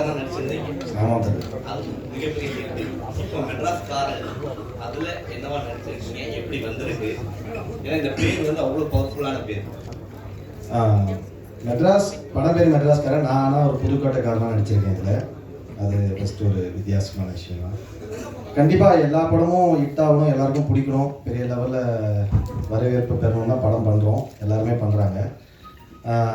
காரனா நடிச்சிருந்தீங்க ஆமாம் தம்பி. அது மிகப்பெரிய அதுல என்னவா நடிச்சிருக்கீங்க? எப்படி வந்திருக்கு? ஏன்னா இந்த பேர் வந்து அவ்வளவு பவர்ஃபுல்லான பேர். மெட்ராஸ் படம் பேர் மெட்ராஸ்காரன். நான் ஆனால் ஒரு புதுக்கோட்டைக்காரனாக நடிச்சிருக்கேன் இதில். அது ஃபஸ்ட்டு ஒரு வித்தியாசமான விஷயம் தான் கண்டிப்பாக எல்லா படமும் ஹிட் ஆகணும் எல்லாருக்கும் பிடிக்கணும். பெரிய லெவலில் வரவேற்பு பெறணும் தான் படம் பண்ணுறோம் எல்லாருமே பண்ணுறாங்க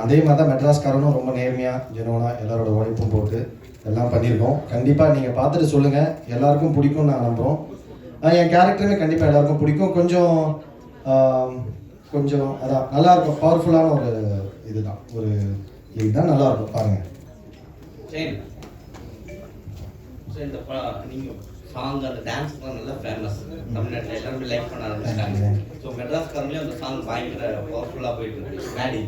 அதே மாதிரி தான் மெட்ராஸ்காரனும் ரொம்ப நேர்மையாக ஜெனுவனாக எல்லாரோட உழைப்பும் போட்டு எல்லாம் பண்ணியிருக்கோம். கண்டிப்பாக நீங்கள் பார்த்துட்டு சொல்லுங்கள் எல்லாருக்கும் பிடிக்கும் நான் நம்புகிறோம் என் கேரக்டருமே கண்டிப்பாக எல்லாருக்கும் பிடிக்கும். கொஞ்சம் கொஞ்சம் அதான் நல்லா இருக்கும் பவர்ஃபுல்லான ஒரு இதுதான். ஒரு இதுதான் நல்லா இருக்கும் பாருங்க. சரி சரி இந்த ப- நீங்க சாங் அந்த டான்ஸ்லாம் நல்லா ஃபேமஸ் தமிழ்நாட்டில் எல்லாருமே லைக் பண்ண ஆரம்பிச்சிட்டாங்க. ஸோ மெட்ராஸ் காரங்களே அந்த சாங் பயங்கர பவர்ஃபுல்லாக போயிட்டு இருக்கு. மேடி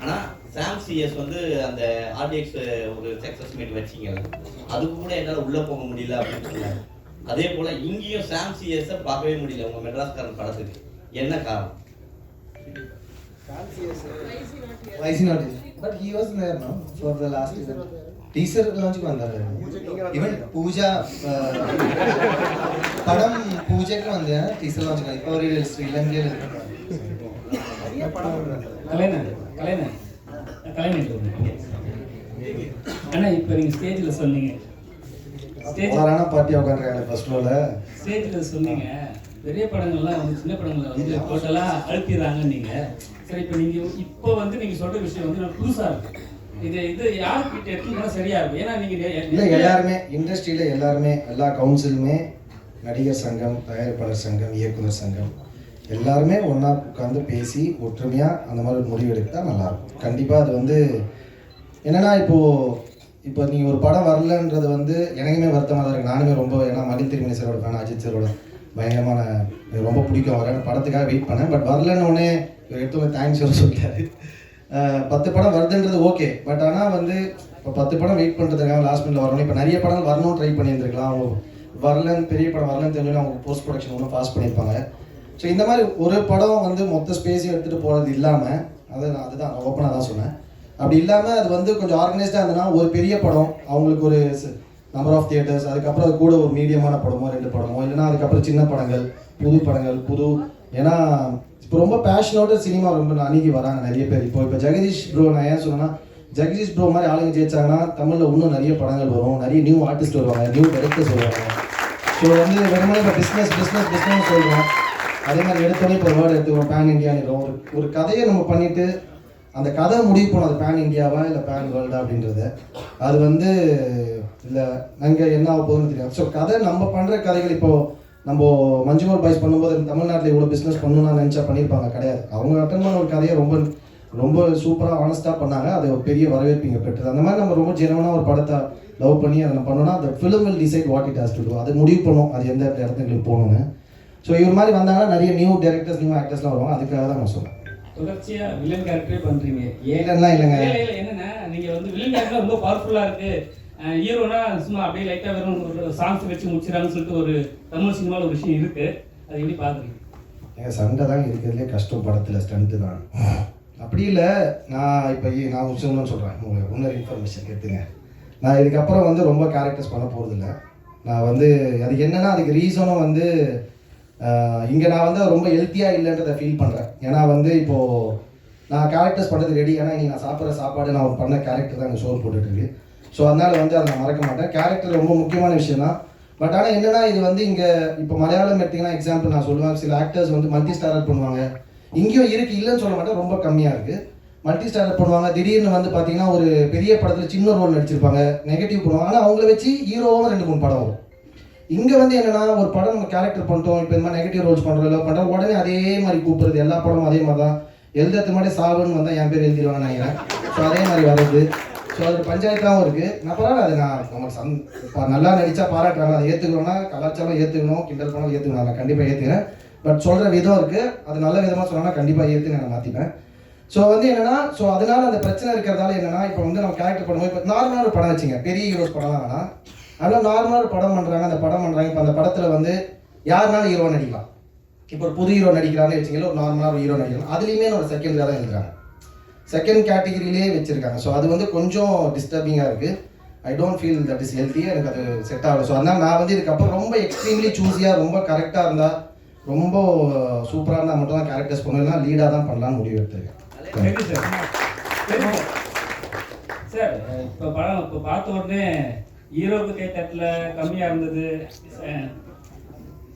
ஆனால் சாம் சிஎஸ் வந்து அந்த ஆர்டிஎக்ஸ் ஒரு சக்ஸஸ் மீட் வச்சிங்க. அதுக்கு கூட என்னால் உள்ளே போக முடியல அப்படின்னு சொன்னாங்க அதே போல் இங்கேயும் சாம் சிஎஸை பார்க்கவே முடியல உங்கள் மெட்ராஸ்காரன் படத்துக்கு. என்ன காரணம்? Why is he not here? But he even pooja uh, படம் பூஜைக்கு வந்தேன். டீசர் லான்ச்சுக்கு இப்போ ஒரு இலங்கையில் இருக்கு. கலைஞர். கலைஞர். அண்ணா இப்போ நீங்கள் ஸ்டேஜில் சொன்னீங்க. அழகான பார்ட்டியாக உட்காந்துருக்காங்க ஃபர்ஸ்ட் ரோல ஸ்டேஜில் சொன்னீங்க. பெரிய படங்கள்லாம் வந்து சின்ன படங்களை வந்து டோட்டலாக அழுத்திடுறாங்க நீங்கள் சரி இப்போ நீங்கள் இப்போ வந்து நீங்கள் சொல்கிற விஷயம் வந்து எனக்கு புதுசாக இருக்கு. இது இது யார்கிட்ட எடுத்தீங்கன்னா சரியா இருக்கும். ஏன்னா இல்லை நீங்கள் எல்லாருமே இண்டஸ்ட்ரியில் எல்லாருமே எல்லா கவுன்சிலுமே நடிகர் சங்கம் தயாரிப்பாளர் சங்கம் இயக்குனர் சங்கம் எல்லாருமே ஒன்றா உட்காந்து பேசி ஒற்றுமையாக அந்த மாதிரி ஒரு முடிவு எடுத்தால் நல்லாயிருக்கும். கண்டிப்பாக அது வந்து என்னன்னா இப்போது இப்போ நீங்கள் ஒரு படம் வரலன்றது வந்து எனக்குமே வருத்தமாக தான் இருக்குது நானுமே ரொம்ப ஏன்னா மணி திருமணி சாரோட ஃபேன் அஜித் சாரோட பயங்கரமான ரொம்ப பிடிக்கும். வரேன் படத்துக்காக வெயிட் பண்ணேன். பட் வரலன்னு உடனே எடுத்து தேங்க்ஸ் சொல்ல சொல்லிட்டாரு. பத்து படம் வருதுன்றது ஓகே. பட் ஆனால் வந்து இப்போ பத்து படம் வெயிட் பண்ணுறதுக்காக லாஸ்ட் மினிட்ல வரணும் இப்போ நிறைய படங்கள் வரணும் ட்ரை பண்ணியிருந்துருக்கலாம். அவங்க வரலன்னு பெரிய படம் வரலன்னு தெரிஞ்சு அவங்க போஸ்ட் ப்ரொடக்ஷன் ஒன்றும் பாஸ் பண்ணியிருப்பாங்க. ஸோ இந்த மாதிரி ஒரு படம் வந்து மொத்த ஸ்பேஸையும் எடுத்துகிட்டு போகிறது இல்லாமல் அது நான் அதுதான் ஓப்பனாக தான் சொன்னேன். அப்படி இல்லாமல் அது வந்து கொஞ்சம் ஆர்கனைஸ்டாக இருந்ததுன்னா ஒரு பெரிய படம் அவங்களுக்கு ஒரு நம்பர் ஆஃப் தியேட்டர்ஸ் அதுக்கப்புறம் அது கூட ஒரு மீடியமான படமோ ரெண்டு படமோ இல்லைன்னா அதுக்கப்புறம் சின்ன படங்கள் புது படங்கள் புது ஏன்னா இப்போ ரொம்ப பேஷனோட சினிமா ரொம்ப அணுகி வராங்க நிறைய பேர். இப்போ இப்போ ஜெகதீஷ் ப்ரோ நான் ஏன் சொன்னேன்னா ஜெகதீஷ் ப்ரோ மாதிரி ஆளுங்க ஜெயிச்சாங்கன்னா தமிழில் இன்னும் நிறைய படங்கள் வரும். நிறைய நியூ ஆர்டிஸ்ட் வருவாங்க நியூ டைரக்டர்ஸ் வருவாங்க. ஸோ வந்து வெறுமனே இப்போ பிஸ்னஸ் பிஸ்னஸ் பிஸ்னஸ் சொல்லுவேன் அதே மாதிரி எடுத்தோடனே இப்போ வேர்டு எடுத்துக்கிறோம் பேன் இந்தியானிடும் ஒரு ஒரு கதையை நம்ம பண்ணிவிட்டு அந்த கதை முடிவு போனோம் அது பேன் இந்தியாவா இல்லை பேன் வேர்ல்டா அப்படின்றது. அது வந்து இல்லை அங்கே என்ன ஆக போகுதுன்னு தெரியாது. ஸோ கதை நம்ம பண்ணுற கதைகள் இப்போது நம்ம மஞ்சுமல் பாய்ஸ் பண்ணும்போது தமிழ்நாட்டில் இவ்வளோ பிஸ்னஸ் பண்ணணும்னு நினச்சா பண்ணியிருப்பாங்க கிடையாது. அவங்க அட்டன் பண்ண ஒரு கதையை ரொம்ப ரொம்ப சூப்பராக ஆனஸ்ட்டாக பண்ணாங்க. அது ஒரு பெரிய வரவேற்பீங்க பெற்றது. அந்த மாதிரி நம்ம ரொம்ப ஜெனவனாக ஒரு படத்தை லவ் பண்ணி அதை நம்ம அந்த film will decide what it has to do அது முடிவு பண்ணும். அது எந்த இடத்துக்கு போகணும்னு. ஸோ இவர் மாதிரி வந்தாங்கன்னா நிறைய நியூ டேரக்டர்ஸ் நியூ ஆக்டர்ஸ்லாம் வருவாங்க. அதுக்காக தான் நான் சொல்றேன். தொடர்ச்சியா வில்லன் கேரக்டரே பண்றீங்க. ஏன்? இல்லைன்னா இல்லைங்க. இல்ல, இல்ல, என்னன்னா நீங்க வந்து வில்லன் கேரக்டர் ரொம்ப பவர்ஃபுல்லா இருக்கு. ஹீரோனா சும்மா அப்படியே லைட்டா வெறும் ஒரு சாங்ஸ் வச்சு முடிச்சிடறாங்கன்னு சொல்லிட்டு ஒரு தமிழ் சினிமாவில் ஒரு விஷயம் இருக்கு. அது எப்படி பாக்குறீங்க எங்கள் சண்டை தான் இருக்கிறதுலே கஷ்டம் படத்தில் ஸ்டண்ட்டு தான். அப்படி இல்லை நான் இப்போ நான் சொல்லணும்னு சொல்கிறேன் உங்களுக்கு இன்னொரு இன்ஃபர்மேஷன் கேட்டுங்க. நான் இதுக்கப்புறம் வந்து ரொம்ப கேரக்டர்ஸ் பண்ண போகிறதில்ல நான் வந்து அதுக்கு என்னன்னா அதுக்கு ரீசனும் வந்து இங்கே நான் வந்து ரொம்ப ஹெல்த்தியாக இல்லைன்றதை ஃபீல் பண்ணுறேன் ஏன்னா வந்து இப்போது நான் கேரக்டர்ஸ் பண்ணுறது ரெடி ஏன்னா இன்னைக்கு நான் சாப்பிட்ற சாப்பாடு நான் பண்ண கேரக்டர் தான் எனக்கு ஷோர் போட்டுட்ருக்கு ஸோ அதனால் வந்து அதை நான் மறக்க மாட்டேன். கேரக்டர் ரொம்ப முக்கியமான விஷயம் தான். பட் ஆனால் என்னென்னா இது வந்து இங்கே இப்போ மலையாளம் எடுத்தீங்கன்னா எக்ஸாம்பிள் நான் சொல்லுவேன். சில ஆக்டர்ஸ் வந்து மல்டி ஸ்டாரர் பண்ணுவாங்க. இங்கேயும் இருக்குது இல்லைன்னு சொல்ல மாட்டேன். ரொம்ப கம்மியாக இருக்குது மல்டி ஸ்டாரர் பண்ணுவாங்க. திடீர்னு வந்து பார்த்தீங்கன்னா ஒரு பெரிய படத்தில் சின்ன ரோல் நடிச்சிருப்பாங்க. நெகட்டிவ் பண்ணுவாங்க. ஆனால் அவங்கள வச்சு ஹீரோவும் ரெண்டு மூணு படம் வரும். இங்கே வந்து என்னென்னா ஒரு படம் நம்ம கேரக்டர் பண்ணிட்டோம். இப்போ இந்த மாதிரி நெகட்டிவ் ரோல்ஸ் பண்ணுறோம் பண்ணுறோம் உடனே அதே மாதிரி கூப்பிடுறது. எல்லா படமும் அதே மாதிரி தான் எழுதுறது முன்னாடி சாவுன்னு வந்தால் என் பேர் எழுதிடுவாங்கன்னு நினைக்கிறேன். ஸோ அதே மாதிரி வருது. ஸோ அது பஞ்சாயத்தாகவும் இருக்குது நான் பரவாயில்ல அது நான் நமக்கு சந் இப்போ நல்லா நடித்தா பாராட்டுறாங்க. அதை ஏற்றுக்கணும்னா கலாச்சாரம் ஏற்றுக்கணும் கிண்டல் பண்ணாலும் ஏற்றுக்கணும் நான் கண்டிப்பாக ஏற்றுக்கிறேன் பட் சொல்கிற விதம் இருக்குது அது நல்ல விதமாக சொன்னால் கண்டிப்பாக ஏற்று நான் மாற்றிப்பேன் ஸோ வந்து என்னன்னா ஸோ அதனால அந்த பிரச்சனை இருக்கிறதால என்னன்னா இப்போ வந்து நம்ம கேரக்டர் பண்ணுவோம் இப்போ நார்மலாக ஒரு படம் வச்சுங்க. பெரிய ஹீரோஸ் படம்லாம் வேணாம். ஆனால் நார்மலாக ஒரு படம் பண்ணுறாங்க அந்த படம் பண்ணுறாங்க இப்போ அந்த படத்தில் வந்து யாருனாலும் ஹீரோ நடிக்கலாம். இப்போ ஒரு புது ஹீரோ நடிக்கிறான்னு வச்சுங்களேன் ஒரு நார்மலாக ஒரு ஹீரோ நடிக்கலாம். அதுலேயுமே ஒரு செகண்ட் தான் எழுதுறாங்க செகண்ட் கேட்டகிரிலேயே வச்சுருக்காங்க. ஸோ அது வந்து கொஞ்சம் டிஸ்டர்பிங்காக இருக்குது I don't feel that is ஹெல்த்தியாக எனக்கு அது செட் ஆகும் ஸோ அதனால் நான் வந்து இதுக்கப்புறம் ரொம்ப எக்ஸ்ட்ரீம்லி சூஸியாக ரொம்ப கரெக்டாக இருந்தால் ரொம்ப சூப்பராக இருந்தால் மட்டும் தான் கேரக்டர்ஸ் பண்ணுவேன். லீடாக தான் பண்ணலாம்னு முடிவு எடுத்திருக்கேன் சார் சார் இப்போ படம் இப்போ பார்த்த உடனே ஹீரோவுக்கு கை தட்டில் கம்மியாக இருந்தது. அஹ்,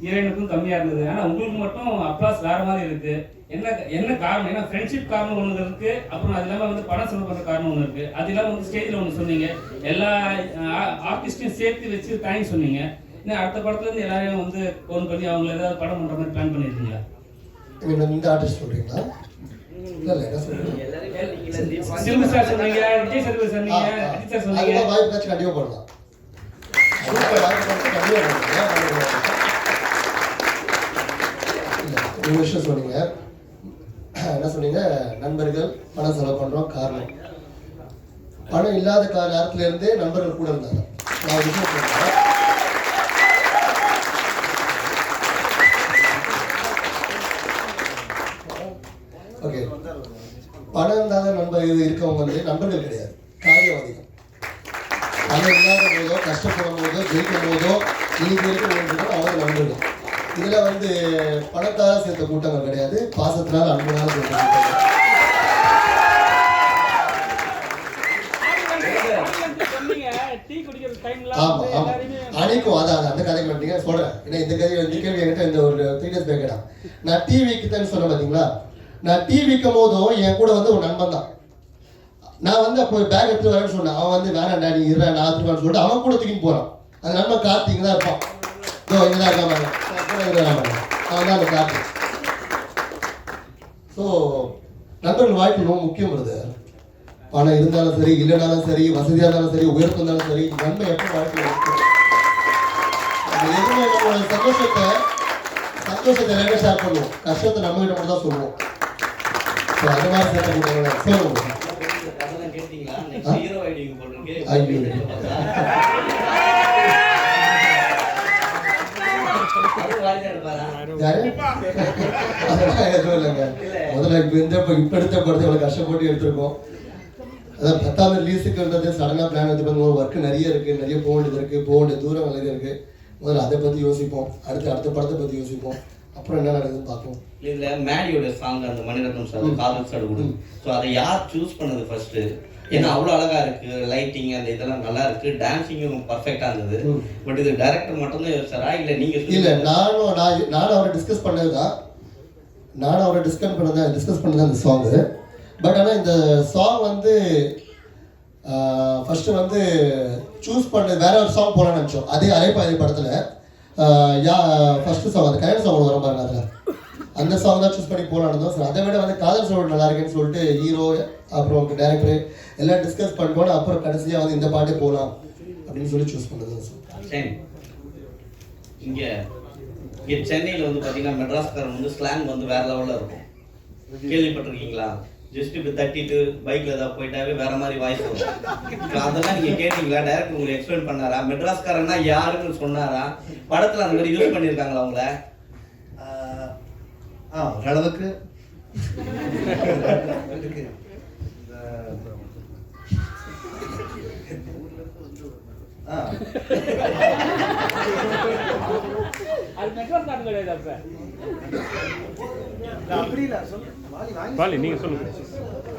ஹீரோயினுக்கும் கம்மியாக இருந்தது. ஆனால் உங்களுக்கு மட்டும் அப்ளாஸ் வேற மாதிரி இருக்கு. என்ன என்ன காரணம்? ஏன்னா ஃப்ரெண்ட்ஷிப் காரணம் ஒன்று இருக்கு. அப்புறம் அது இல்லாமல் வந்து படம் செலவு பண்ணுற காரணம் ஒன்று இருக்கு. அது இல்லாமல் வந்து ஸ்டேஜில் ஒன்று சொன்னீங்க. எல்லா ஆர்டிஸ்டையும் சேர்த்து வச்சு தேங்க்ஸ் சொன்னீங்க. இன்னும் அடுத்த படத்துல இருந்து எல்லாரையும் வந்து ஃபோன் பண்ணி அவங்கள ஏதாவது படம் பண்ணுற மாதிரி பிளான் பண்ணியிருக்கீங்களா இந்த ஆர்டிஸ்ட் சொல்றீங்க? சிம்பு சார் சொன்னீங்க விஜய் சேதுபதி சொன்னீங்க. அஜித் சார் சொன்னீங்க. வாய்ப்பு பண்ணலாம் ஒரு விஷயம் சொன்னீங்க என்ன சொன்னீங்க நண்பர்கள் பணம் செலவு பண்றோம் காரணம். பணம் இல்லாத கால நேரத்துல இருந்தே நண்பர்கள் கூட இருந்தாங்க. நான் விஷயம் சொல்றேன். ஓகே பணம் இல்லாத நண்பர்கள் இருக்கவங்க வந்து நண்பர்கள் கிடையாது காரியவாதிகள் பணம் இல்லாத போதோ கஷ்டப்படும் போதோ ஜெயிக்கும் போதோ இன்னைக்கு இருக்கிறவங்க அவங்க நண்பர்கள் இதில் வந்து பணத்தால் சேர்த்த கூட்டங்கள் கிடையாது. பாசத்தினால அன்புனால சேர்த்த கூட்டங்கள். ஆமா ஆமா. அதான் அந்த கதைக்கு வந்துட்டீங்க சொல்றேன். ஏன்னா இந்த கதை இந்த கேள்வி என்கிட்ட இந்த ஒரு த்ரீ டேஸ் நான் டிவிக்கு தான் சொன்னேன் பாத்தீங்களா? நான் டிவிக்கும் போதும் என் கூட வந்து ஒரு நண்பன் தான். நான் வந்து அப்போ பேக் எடுத்து வரேன்னு சொன்னேன். அவன் வந்து வேணாம் நீ இருறேன் நான் எடுத்துருவான்னு சொல்லிட்டு அவன் கூட தூக்கி போகிறான் நண்பன் கார்த்திக் தான் இருப்பான். இதோ இங்கே தான் பாருங்க. அவன் தான் அந்த கார்த்திக். ஸோ நண்பர்கள் வாழ்க்கை ரொம்ப முக்கியம் வருது பணம் இருந்தாலும் சரி இல்லைனாலும் சரி வசதியாக இருந்தாலும் சரி உயர்த்து இருந்தாலும் சரி நன்மை எப்போ வாழ்க்கையில் நம்ம நம்மளோட சந்தோஷத்தை சந்தோஷத்தை எல்லாமே ஷேர் பண்ணுவோம். கஷ்டத்தை நம்ம கிட்ட மட்டும் தான் சொல்லுவோம். ஸோ அது மாதிரி சேர்த்த கூட்டங்கள? சொல்லுவோம் ஐயோ. அது வாய்ஸ் எடுப்பாரா யாரு அதெல்லாம் எதுவும் இல்லைங்க. முதல்ல இந்த இப்போ எடுத்த படத்தை கஷ்டப்பட்டு எடுத்திருக்கோம். அதான் பத்தாம் ரிலீஸுக்கு இருந்தது சடனாக பிளான் வந்து பண்ணுவோம் ஒர்க்கு நிறைய இருக்குது நிறைய போக வேண்டியது இருக்குது போக வேண்டிய தூரம் நிறைய இருக்குது முதல்ல அதை பற்றி யோசிப்போம். அடுத்து அடுத்த படத்தை பற்றி யோசிப்போம். அப்புறம் என்ன நடக்குதுன்னு பார்ப்போம். இதுல மேடியோட சாங் அந்த மணிரத்னம் சார் காதல் சடுகுடு ஸோ அதை யார் சூஸ் பண்ணது ஃபர்ஸ்ட் ஏன்னா அவ்வளோ அழகா இருக்கு லைட்டிங் அந்த இதெல்லாம் நல்லா இருக்கு. டான்சிங்கும் பர்ஃபெக்டா இருந்தது. பட் இது டைரக்டர் மட்டும்தான் யோசிச்சாரா? இல்ல நீங்க இல்லை நானும் நான் நானும் அவரை டிஸ்கஸ் பண்ணது தான் நானும் அவரை டிஸ்கஸ் பண்ணது டிஸ்கஸ் பண்ணது அந்த சாங்கு பட் ஆனால் இந்த சாங் வந்து ஃபர்ஸ்ட் வந்து சூஸ் பண்ணது வேற ஒரு சாங் போகலான்னு நினச்சோம். அதே அலைப்பாதி படத்தில் யா ஃபர்ஸ்ட் சாங் அந்த கல்யாண சாங் வர அதில். அந்த சாங் தான் சூஸ் பண்ணி போகலான்னு இருந்தோம். சார் அதை விட வந்து காதல் சோழ நல்லா இருக்குன்னு சொல்லிட்டு ஹீரோ அப்புறம் டேரக்டர் எல்லாம் டிஸ்கஸ் பண்ணிட்டோம் அப்புறம் கடைசியாக வந்து இந்த பாட்டே போகலாம் அப்படின்னு சொல்லி சூஸ் பண்ணது சார் இங்கே இங்கே சென்னையில் வந்து பார்த்தீங்கன்னா மெட்ராஸ்காரன் வந்து ஸ்லாங் வந்து வேற லெவலில் இருக்கும். கேள்விப்பட்டிருக்கீங்களா? ஜஸ்ட் இப்போ தட்டிட்டு பைக்கில் ஏதாவது போயிட்டாவே வேற மாதிரி வாய்ஸ் வரும். அதெல்லாம் நீங்கள் கேட்டீங்களா? டேரக்டர் உங்களுக்கு எக்ஸ்பிளைன் பண்ணாரா? மெட்ராஸ்காரன்னா யாருன்னு சொன்னாரா? படத்தில் அந்த மாதிரி யூஸ் பண்ணியிருக்காங்களா அவங்கள ஆ ஓரளவுக்கு. இருக்கு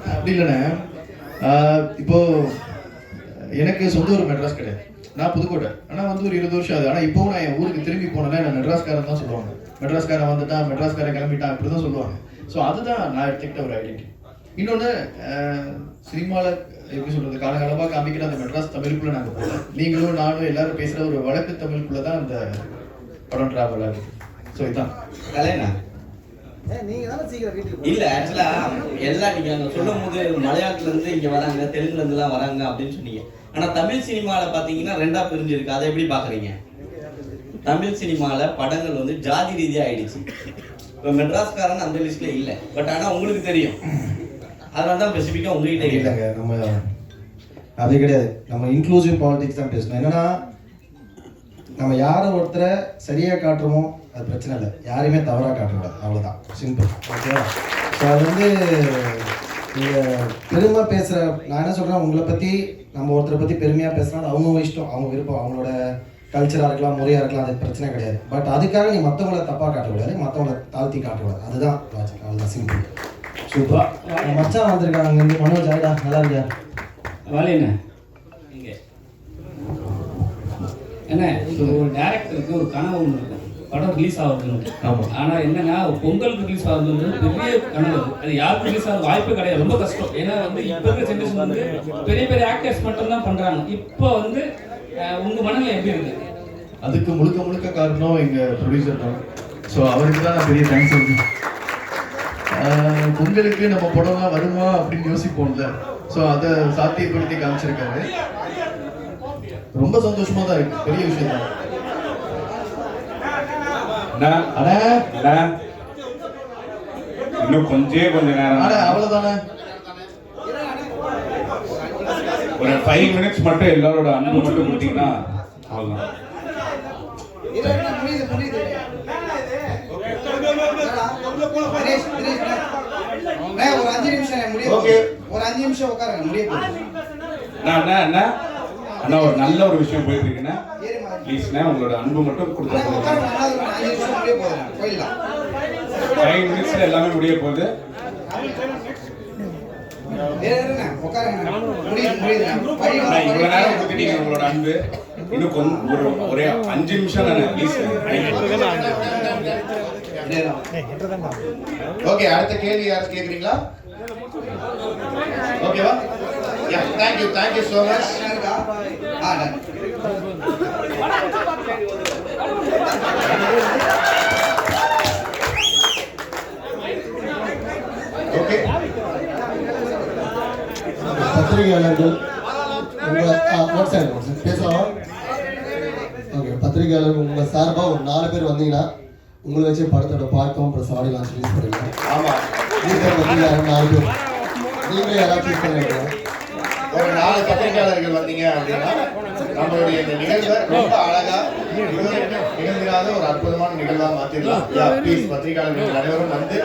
அப்படி இல்லைண்ணே. இப்போ எனக்கு சொந்த ஊர் மெட்ராஸ் கிடையாது. நான் புதுக்கோட்டை. ஆனால் வந்து ஒரு இருபது வருஷம் ஆகுது. ஆனால் இப்போவும் நான் என் ஊருக்கு திரும்பி போனேன்னா நான் மெட்ராஸ்காரன் தான் சொல்லுவாங்க. மெட்ராஸ்காரன் வந்துட்டான் மெட்ராஸ்காரன் கிளம்பிட்டான் இப்படி தான் சொல்லுவாங்க. ஸோ அதுதான் நான் எடுத்துக்கிட்ட ஒரு ஐடென்டி இன்னொன்று சினிமாவில் எப்படி சொல்றது காலகாலமாக காமிக்கிற அந்த மெட்ராஸ் தமிழுக்குள்ள நாங்கள் போகல நீங்களும் நானும் எல்லாரும் பேசுகிற ஒரு வழக்கு தமிழுக்குள்ள தான் அந்த படம் ட்ராவல் ஆகுது. ஸோ இதுதான். கலைனா ஏ நீங்க தானே சீக்கிரம் வீட்டுக்கு இல்ல ஆக்சுவலா எல்லாம் நீங்க அங்க சொல்லும் போது மலையாளத்துல இருந்து இங்க வராங்க தெலுங்குல இருந்து எல்லாம் வராங்க அப்படின்னு சொன்னீங்க. ஆனா தமிழ் சினிமால பாத்தீங்கன்னா ரெண்டா பிரிஞ்சிருக்கு. அதை எப்படி பாக்குறீங்க? தமிழ் சினிமால படங்கள் வந்து ஜாதி ரீதியா ஆயிடுச்சு. இப்ப மெட்ராஸ்காரன் அந்த லிஸ்ட்ல இல்ல. பட் ஆனா உங்களுக்கு தெரியும். அதனால தான் ஸ்பெசிஃபிக்கா உங்ககிட்ட இல்லைங்க. நம்ம அது கிடையாது. நம்ம இன்க்ளூசிவ் பாலிடிக்ஸ் தான் பேசணும். என்னன்னா நம்ம யாரை ஒருத்தரை சரியா காட்டுறோமோ அது பிரச்சனை இல்லை. யாரையுமே தவறாக காட்டக்கூடாது அவ்வளோதான் சிம்பிள் ஓகேவா ஸோ அது வந்து நீங்கள் பெருமை பேசுகிற நான் என்ன சொல்கிறேன் உங்களை பற்றி நம்ம ஒருத்தரை பற்றி பெருமையாக பேசுனா அது அவங்கவுங்க இஷ்டம். அவங்க விருப்பம். அவங்களோட கல்ச்சராக இருக்கலாம் முறையாக இருக்கலாம் அது பிரச்சனை கிடையாது. பட் அதுக்காக நீ மற்றவங்கள தப்பாக காட்டக்கூடாது. மற்றவங்கள தாழ்த்தி காட்டக்கூடாது. அதுதான் லாஜிக் அவ்வளோதான் சிம்பிள் சூப்பர் மச்சான் வந்திருக்காங்க. அங்கேருந்து மனோஜ் ஆயிடா நல்லா இருக்கியா? இங்கே. என்ன இப்போ ஒரு டேரக்டருக்கு ஒரு கனவு ஒன்று இருக்கும் படம் ரிலீஸ் ஆகுதுன்னு ஆமா. ஆனா என்னன்னா பொங்கலுக்கு ரிலீஸ் ஆகுதுன்றது பெரிய கனவு. அது. யாருக்கு ரிலீஸ் ஆகுது வாய்ப்பே கிடையாது. ரொம்ப கஷ்டம். ஏன்னா வந்து இப்போ இருக்கிற ஜென்ரேஷன் வந்து பெரிய பெரிய ஆக்டர்ஸ் மட்டும் தான் பண்றாங்க. இப்போ வந்து அஹ், உங்க மனநிலை எப்படி இருக்கு? அதுக்கு முழுக்க முழுக்க காரணம் எங்க ப்ரொடியூசர் தான். ஸோ அவருக்கு தான் நான் பெரிய தேங்க்ஸ் ஆஹ் பொங்கலுக்கு நம்ம படம்லாம் வருமா அப்படின்னு யோசிப்போம்ல. ஸோ அதை சாத்தியப்படுத்தி காமிச்சிருக்காரு. ரொம்ப சந்தோஷமா தான் இருக்கு. பெரிய விஷயம் தான். இன்னும் கொஞ்சே கொஞ்ச நேரம். அவ்வளவுதானே? ஒரு ஃபைவ் மினிட்ஸ் மட்டும் எல்லாரோட அன்பு மட்டும் கொடுத்தீங்கன்னா அண்ணா, ஒரு அஞ்சு நிமிஷம் முடிய Okay. ஒரு அஞ்சு நிமிஷம் உட்காருங்க அண்ணா ஒரு நல்ல ஒரு விஷயம் போயிட்டு இருக்குண்ணா ப்ளீஸ்ண்ணா உங்களோட அன்பு மட்டும் கொடுத்தா அண்ணா, போதும். உட்காருங்க. ஃபைவ் மினிட்ஸ்ல எல்லாமே முடிய போகுது. அண்ணா வா, இவ்வளவு நேரம் கொடுத்துட்டீங்க உங்களோட அன்பு. இன்னும் கொஞ்சம் ஒரு ஒரே அஞ்சு நிமிஷம் தானே ப்ளீஸ் ஓகே அடுத்த கேள்வி யாரும் கேக்குறீங்களா? ஓகேவா yeah thank you thank you so much பத்திரிகையாளர்கள் பேசலாமா ஓகே பத்திரிகையாளர்கள் உங்க சார்பா ஒரு நாலு பேர் வந்தீங்கன்னா உங்களை வச்சு படத்தோட ப்ளஸ் ஆடியோ லான்ச் ரிலீஸ் பண்ணிக்கலாம். ஆமா. நீங்க பத்திரிகையாளர் நாலு பேர். நீங்களே யாராவது பண்ணிருக்கீங்க ஒரு நாலு பத்திரிகையாளர்கள் வந்தீங்க அப்படின்னா நம்மளுடைய இந்த நிகழ்வை ரொம்ப அழகா நிகழ்ந்திராத ஒரு அற்புதமான நிகழ்வா மாத்திடலாம். யா ப்ளீஸ் பத்திரிகையாளர்கள் அனைவரும் வந்து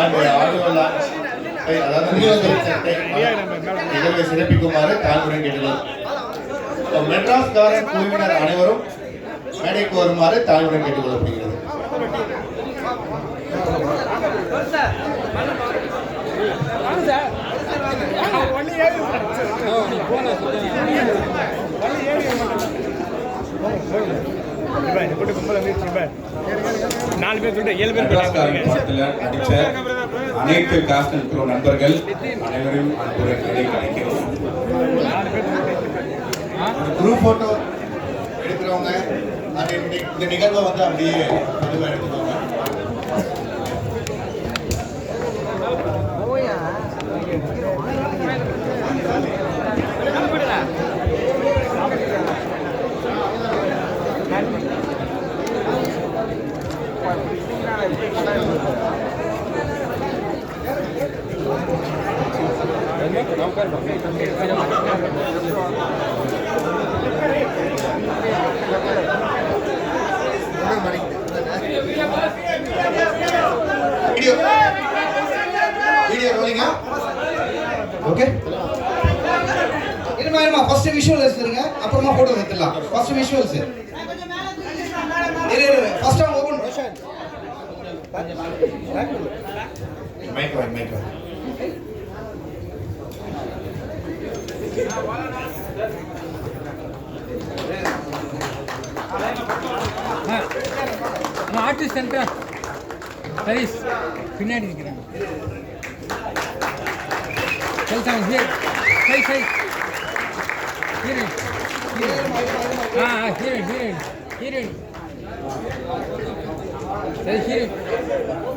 அந்த ஆடியோ லான்ச் அதாவது நிகழ்வை சிறப்பிக்குமாறு தாழ்வுடன் கேட்டுள்ளோம் So, மெட்ராஸ் காரன் குழுவினர் அனைவரும் மேடைக்கு வருமாறு தாழ்வுடன் கேட்டுக்கொள்ளப்படுகிறது நாலு பேர் சொல்லிட்டு ஏழு பேர் அனைத்து காஸ்ட் நண்பர்கள் அனைவரும் அன்புடன் அழைக்கிறோம். குரூப் போட்டோ எடுக்கிறவங்க நிகழ்வை வந்து அப்படியே பதிவாக எடுத்துக்கோங்க. ஓகே இருமா இருமா ஃபர்ஸ்ட் விஷுவல் எடுத்துருங்க அப்புறமா போட்டோ எடுத்துடலாம். ஃபர்ஸ்ட் விஷுவல்ஸ் இரு இரு ஃபர்ஸ்ட் டைம் ஓபன் மைக் வை மைக் வை. ஆர்டிஸ்ட் சென்டர் பின்னாடி நிற்கிறாங்க Shake down here. Shake, shake. Hit it. Hit it. Ah, hit it, hit it. Hit it. Shake, hit it.